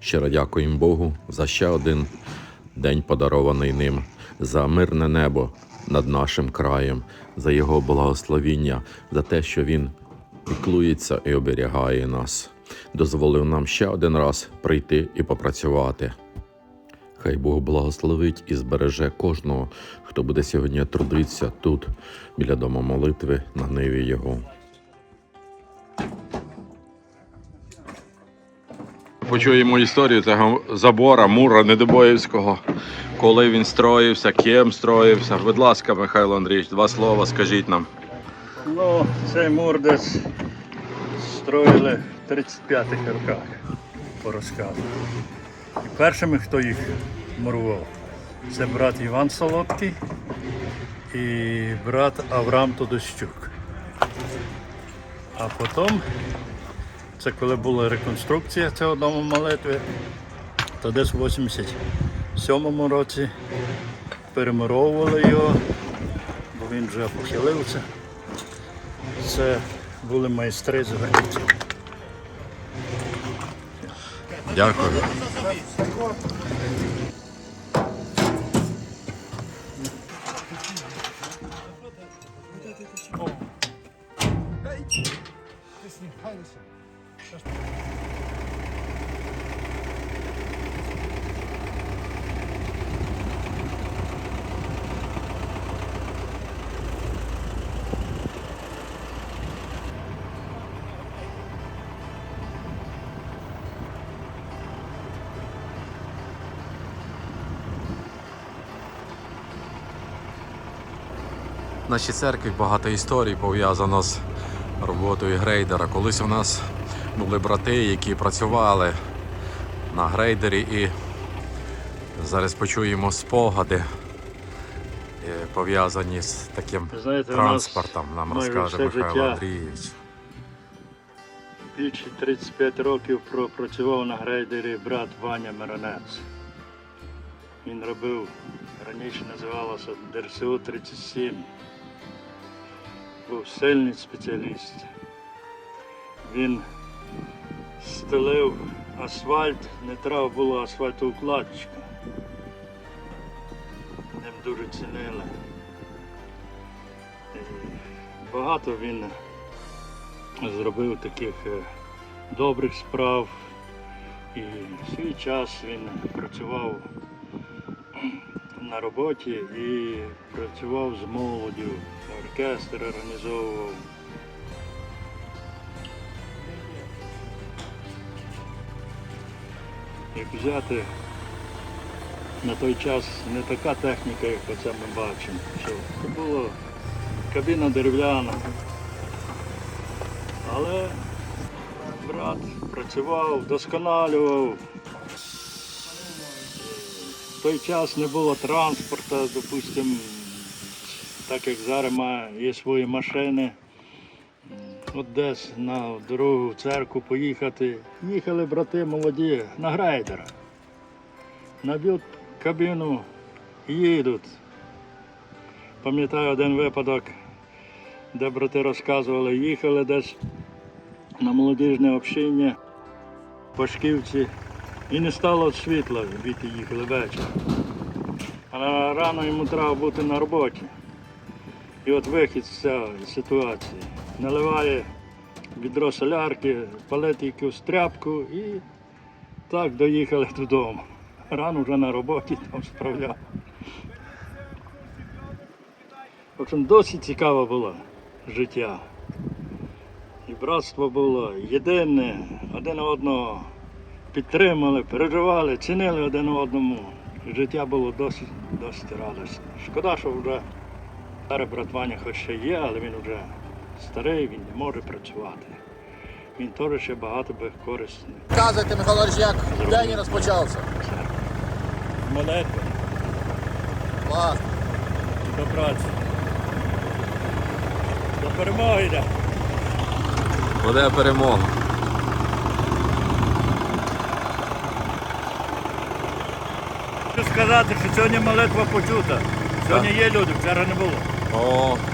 Щиро дякуємо Богу за ще один день, подарований ним, за мирне небо над нашим краєм, за його благословіння, за те, що він піклується і оберігає нас. Дозволив нам ще один раз прийти і попрацювати. Хай Бог благословить і збереже кожного, хто буде сьогодні трудитися тут, біля дому молитви на ниві Його. Почуємо історію цього забора Мура Недобоївського, коли він строївся, ким строївся. Будь ласка, Михайло Андрійович, два слова скажіть нам. Ну, цей мур десь строїли в 35-х роках, по розказу. І першими, хто їх мурував, це брат Іван Солодкий і брат Авраам Тодощук. А потім, це коли була реконструкція цього дому молитви, то десь в 87-му році перемуровували його, бо він вже похилився. Це були майстри з Гордіців. Дякую. В нашій церкві багато історій пов'язано з роботою грейдера. Колись у нас були брати, які працювали на грейдері і зараз почуємо спогади е, пов'язані з таким знаєте, транспортом. Нам розкаже Михайло життя Андрійович. Більше 35 років пропрацював на грейдері брат Ваня Миронець. Він робив, раніше називалося ДРСУ 37. Був сильний спеціаліст. Він стелив асфальт, не треба було асфальтоукладчика. Ним дуже цінили. І багато він зробив таких е, добрих справ. І свій час він працював на роботі і працював з молоддю, оркестр організовував. Як взяти на той час не така техніка, як оце ми бачимо. Що це була кабіна дерев'яна. Але брат працював, вдосконалював. В той час не було транспорту, допустимо, так як зараз є свої машини. От десь на дорогу церкву поїхати. Їхали брати молоді на грейдера. Наб'ють кабіну і їдуть. Пам'ятаю один випадок, де брати розказували, їхали десь на молодіжне общення по шківці і не стало світла, діти їхали вечір. А рано йому треба бути на роботі. І от вихід з цієї ситуації. Наливає відро солярки, палить якусь тряпку і так доїхали додому. Рано вже на роботі там справляв. В общем, досить цікаве було життя. І братство було єдине, один одного підтримали, переживали, цінили один одному. Життя було досить, досить радісне. Шкода, що вже старий брат Ваня хоч ще є, але він вже старий, він не може працювати. Він теж ще багато би корисний. Казуйте, Михайло Ильич, як день розпочався. Молитва Клас. до праці. До перемоги йде. Буде перемога. Хочу сказати, що сьогодні молитва почута. Сьогодні є люди, вчора не було. О,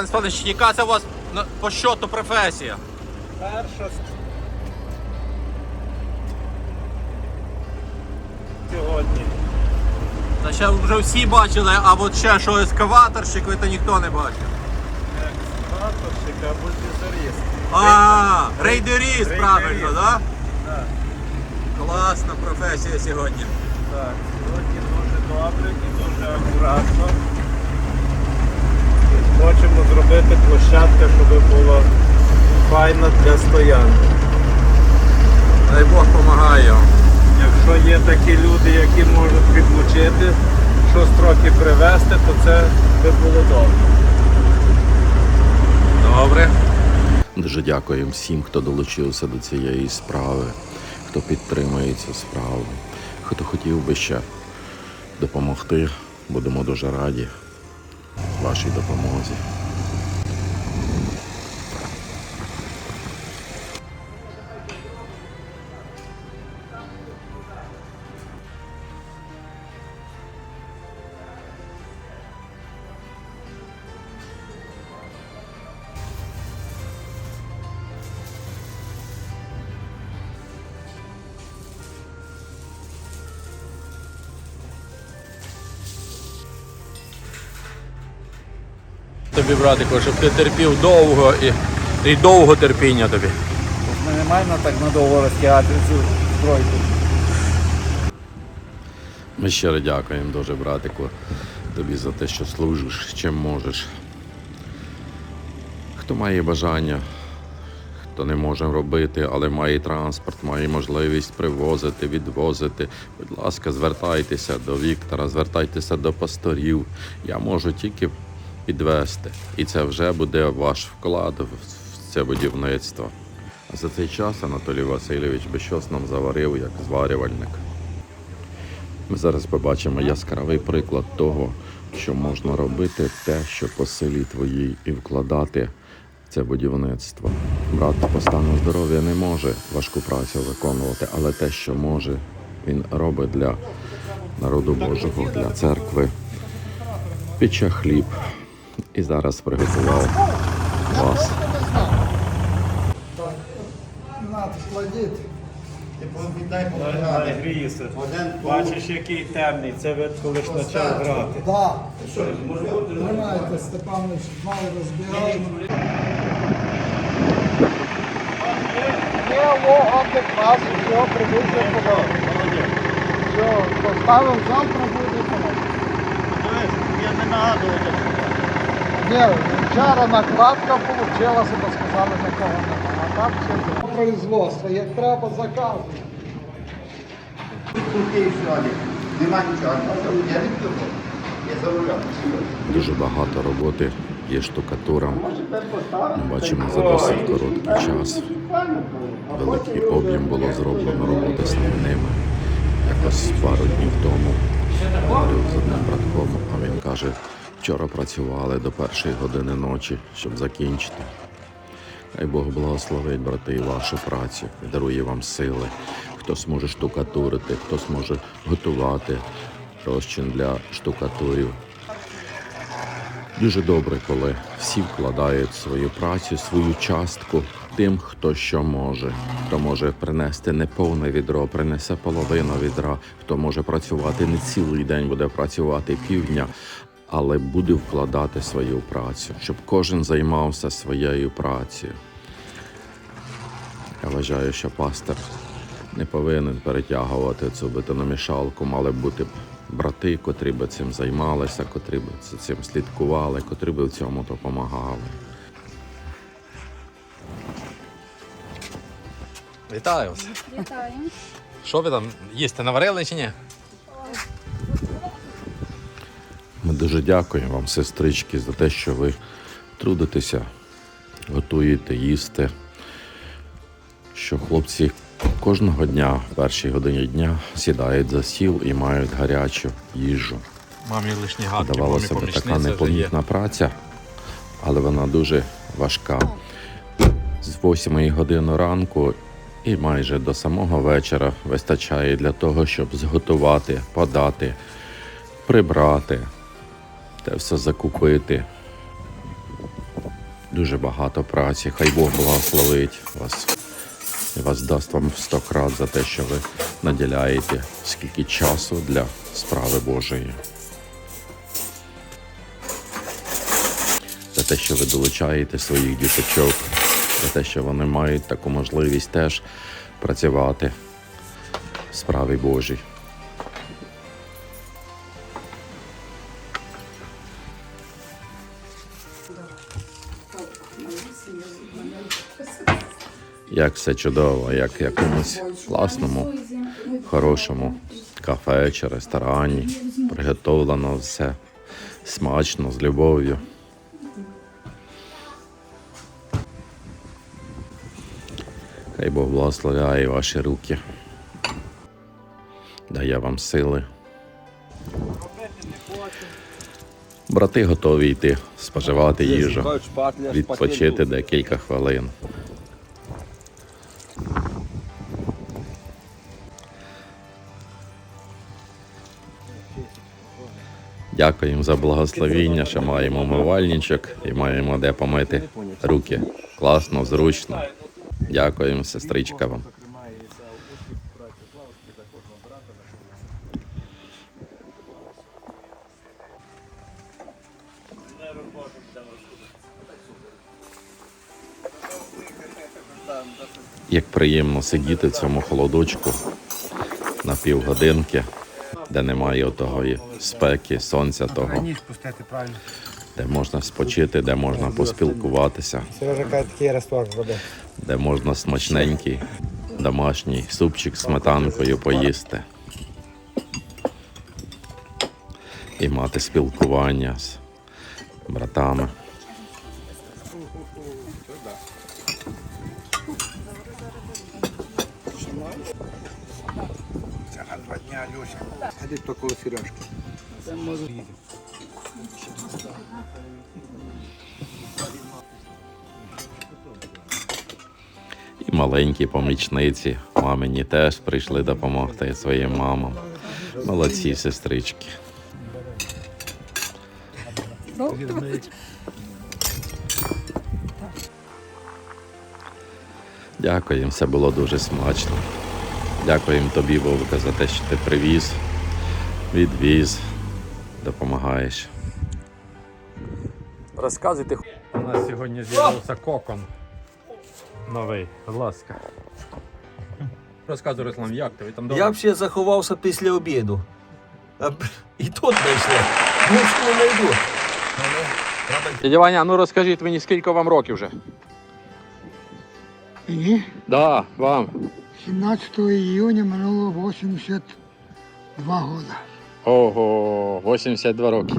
Іван Степанович, яка це у вас на- по щоту професія? Перша сьогодні. Та ще вже всі бачили, а от ще що ескаваторщик, ви то ніхто не бачив. Екскаваторщик або дізаріст. А, рейдеріст, Рейдеріст. правильно, так? Так. Класна професія сьогодні. Так, сьогодні дуже добре і дуже акуратно. Хочемо зробити площадку, щоб було файно для стоянки. Дай Бог допомагає. Якщо є такі люди, які можуть відлучити, щось трохи привезти, то це би було добре. Добре. Дуже дякуємо всім, хто долучився до цієї справи, хто підтримує цю справу, хто хотів би ще допомогти. Будемо дуже раді Lasciata famosi. Тобі, братику, щоб ти терпів довго і, і довго терпіння тобі. Ми не маємо так надовго розтягати цю стройку. Ми щиро дякуємо дуже, братику, тобі за те, що служиш, чим можеш. Хто має бажання, хто не може робити, але має транспорт, має можливість привозити, відвозити. Будь ласка, звертайтеся до Віктора, звертайтеся до пасторів. Я можу тільки підвести. І це вже буде ваш вклад в це будівництво. А за цей час Анатолій Васильович би щось нам заварив як зварювальник. Ми зараз побачимо яскравий приклад того, що можна робити те, що по силі твоїй, і вкладати в це будівництво. Брат по стану здоров'я не може важку працю виконувати, але те, що може, він робить для народу Божого, для церкви. Пече хліб і зараз приготував вас. Надо кладіть. Гріється. Бачиш, який темний, це ви коли ж почав грати. Тримайте, Степанович, мало розбираємо. Є все, прибудьте подав. Все, поставив, завтра буде подав. Я не нагадую. Ні, вчора накладка вийшла, бо сказали, такого. А так все производство, як треба заказувати. Нема нічого, я не п'ю. Я за рулем. Дуже багато роботи є штукатура. Ми бачимо за досить короткий час. Великий об'єм було зроблено роботи з ними. Якось пару днів тому говорив з одним братком, а він каже, вчора працювали до першої години ночі, щоб закінчити. Хай Бог благословить, брати, і вашу працю, і дарує вам сили. Хто зможе штукатурити, хто зможе готувати розчин для штукатурів. Дуже добре, коли всі вкладають свою працю, свою частку тим, хто що може. Хто може принести не повне відро, принесе половину відра, хто може працювати не цілий день, буде працювати півдня, але буде вкладати свою працю, щоб кожен займався своєю працею. Я вважаю, що пастор не повинен перетягувати цю бетономішалку, мали б бути брати, котрі би цим займалися, котрі б цим слідкували, котрі би в цьому допомагали. Вітаю вас. Вітаю. Що ви там їсти наварили чи ні? Дуже дякуємо вам, сестрички, за те, що ви трудитеся, готуєте, їсте. Що хлопці кожного дня, в першій годині дня, сідають за стіл і мають гарячу їжу. Мамі лишні гадки, Здавалося б, така непомітна праця, але вона дуже важка. З 8 години ранку і майже до самого вечора вистачає для того, щоб зготувати, подати, прибрати, те все закупити. Дуже багато праці. Хай Бог благословить вас і вас дасть вам сто крат за те, що ви наділяєте скільки часу для справи Божої. За те, що ви долучаєте своїх діточок, за те, що вони мають таку можливість теж працювати в справі Божій. Як все чудово, як в якомусь класному, хорошому кафе чи ресторані. Приготовлено все смачно, з любов'ю. Хай Бог благословляє ваші руки. Дає вам сили. Брати готові йти споживати їжу, відпочити декілька хвилин. Дякуємо за благословіння, що маємо умивальничок і маємо де помити руки. Класно, зручно. Дякуємо, сестричка вам. Приємно сидіти в цьому холодочку на півгодинки, де немає отого спеки, сонця того, де можна спочити, де можна поспілкуватися, де можна смачненький домашній супчик з сметанкою поїсти. І мати спілкування з братами. Де то коло Сережки? І маленькі помічниці, мамині теж прийшли допомогти своїм мамам. Молодці сестрички. Дякуємо, все було дуже смачно. Дякуємо тобі, Вовка, за те, що ти привіз, відвіз, допомагаєш. Розказуйте. У нас сьогодні з'явився кокон новий. Будь ласка. Розказуй, Руслан, як ти? Ви там Я взагалі заховався після обіду. А, І тут знайшли. Ну, що не знайду. Дядя Ваня, ну розкажіть мені, скільки вам років вже? Мені Да, вам. 17 июня минуло 82 года. Ого, 82 роки.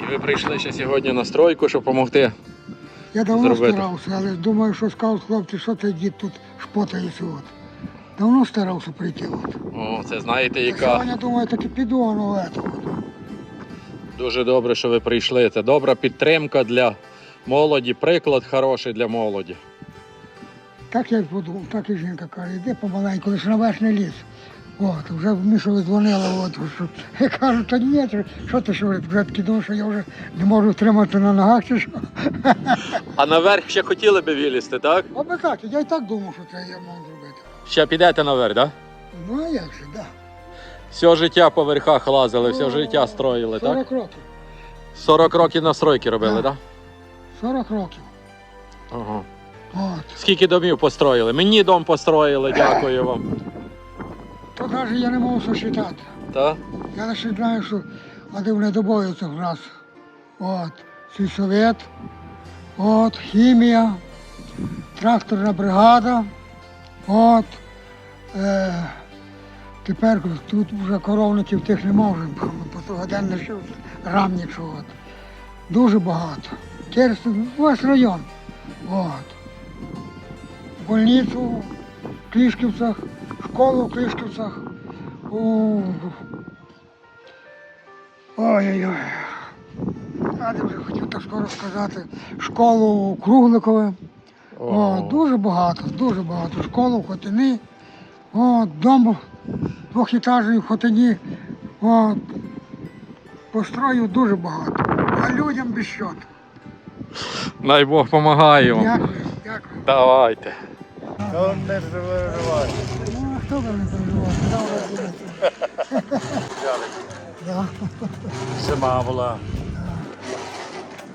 І ви прийшли ще сьогодні на стройку, щоб допомогти. Я давно Зробити. старався, але думаю, що скажуть хлопці, що ти дід тут шпотається. От. Давно старався прийти. От. О, це знаєте, яка Сьогодні думаю, таки піду воно в дуже добре, що ви прийшли. Це добра підтримка для молоді, приклад хороший для молоді. Так я подумав, так і жінка каже, йди помаленьку, лише на верхній ліс. От, вже Мішові дзвонила, от, що, я кажу, та ні, що- ти що, вже думаю, що я вже не можу втримати на ногах чи що. А наверх ще хотіли би вилізти, так? Аби так, я і так думав, що це я можу зробити. Ще підете наверх, так? Ну а як же, так. Да. Все життя по верхах лазили, все життя строїли, так? 40 років. 40 років на стройки робили, Так. так? 40 років. Ага. От. Скільки домів построїли? Мені дом построїли, дякую вам. То навіть я не можу сосчитати. Так? Я лише знаю, що один недобою цих раз. От. Сільсовет, от, хімія, тракторна бригада. От. Е, тепер тут вже коровників тих не можемо, бо один лишив рамнічого. От. Дуже багато. Через весь район. От. Больницю в Клішківцях, школу в Клішківцях. Ой-ой-ой. Я не вже хотів так скоро сказати. Школу Кругликове. О, дуже багато, дуже багато. Школу в Хотині. О, дом двохітажний в Хотині. О, построїв дуже багато. А людям без щот. Дай Бог помагає вам. Дякую, дякую. Давайте. Не переживай. Хто не переживав? Да. Зима була.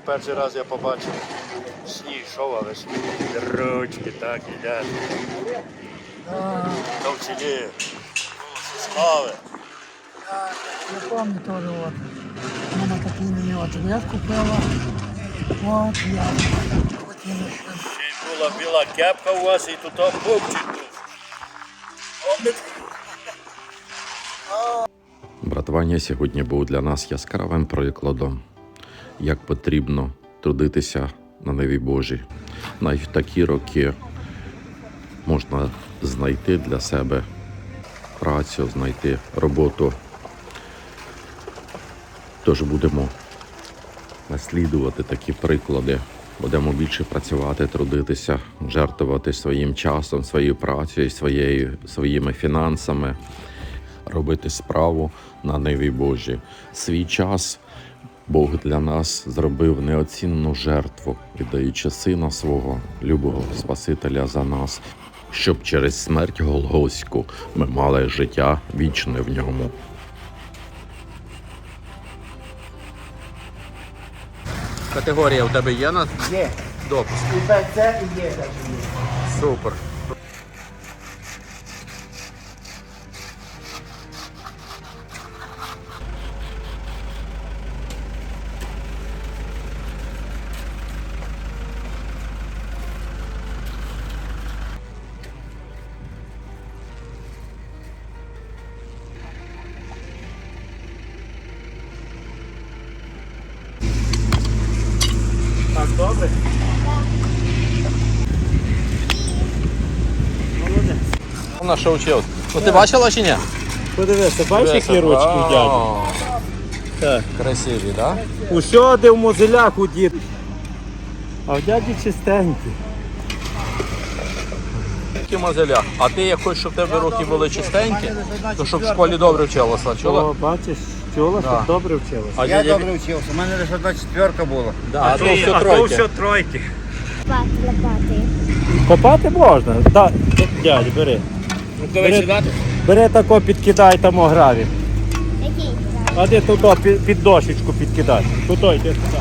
Перший раз я побачив сніг йшов, але сніг ручки так ідять. Да. Довчині. Слави. Я пам'ятаю теж, от, мама такий мені от вес купила. От, я ще. Була біла кепка у вас і тут бубчик Братвання сьогодні був для нас яскравим прикладом, як потрібно трудитися на неві Божій. Навіть в такі роки можна знайти для себе працю, знайти роботу. Тож будемо наслідувати такі приклади. Будемо більше працювати, трудитися, жертвувати своїм часом, своєю працею, своєю, своїми фінансами робити справу на ниві Божій. Свій час Бог для нас зробив неоцінну жертву, віддаючи сина свого, любого Спасителя за нас, щоб через смерть Голгофську ми мали життя вічне в ньому. Категорія у тебе є на Є. допуск? І це і є. і є. Супер. Що вчив? Ну ти бачила чи ні? Подивися, бачиш, які ручки у дяді? Так. Красиві, так? Усьо, де в мозилях у дід. А в дяді чистенькі. Такі мозеля. А ти як хочеш, щоб в тебе руки були чистенькі, то щоб в школі добре вчилася. Чула? О, бачиш, чула, Да. що добре вчилася. А Я дядя- добре вчився, у мене лише одна четверка була. Да, а то все а то тройки. все тройки. Лопати, лопати. Копати можна. Да, дядь, бери. Бери, бери тако, підкидай там граві. Який? А де тут під, під дошечку підкидай. Тут йди сюди.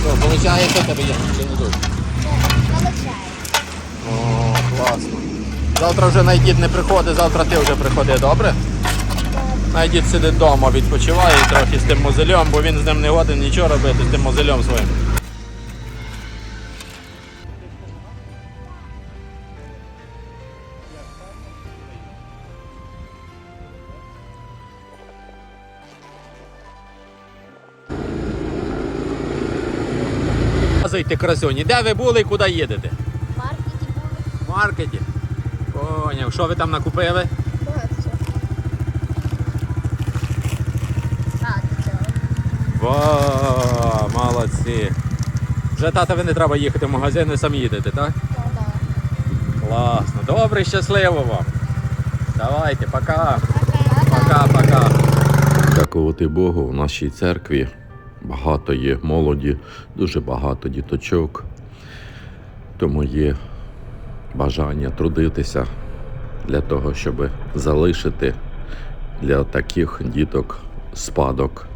Що, виходить, що тебе є? Чи не дуже? О, класно. Завтра вже найдід не приходить, завтра ти вже приходи, добре? Найдід сидить вдома, відпочиває трохи з тим мозельом, бо він з ним не годен нічого робити з тим мозельом своїм. Зайти красуні. Де ви були і куди їдете? В маркеті були. В маркеті. Поняв. Що ви там накупили? Багато. Ва, молодці. Вже татові не треба їхати в магазин, ви самі їдете, так? Да-да. Класно. Добре, щасливо вам. Давайте, пока. Пока. Пока-пока. Дякувати Богу, в нашій церкві багато є молоді, дуже багато діточок. Тому є бажання трудитися для того, щоб залишити для таких діток спадок.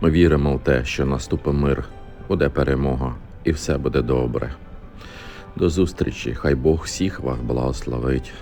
Ми віримо в те, що наступить мир, буде перемога і все буде добре. До зустрічі! Хай Бог всіх вас благословить.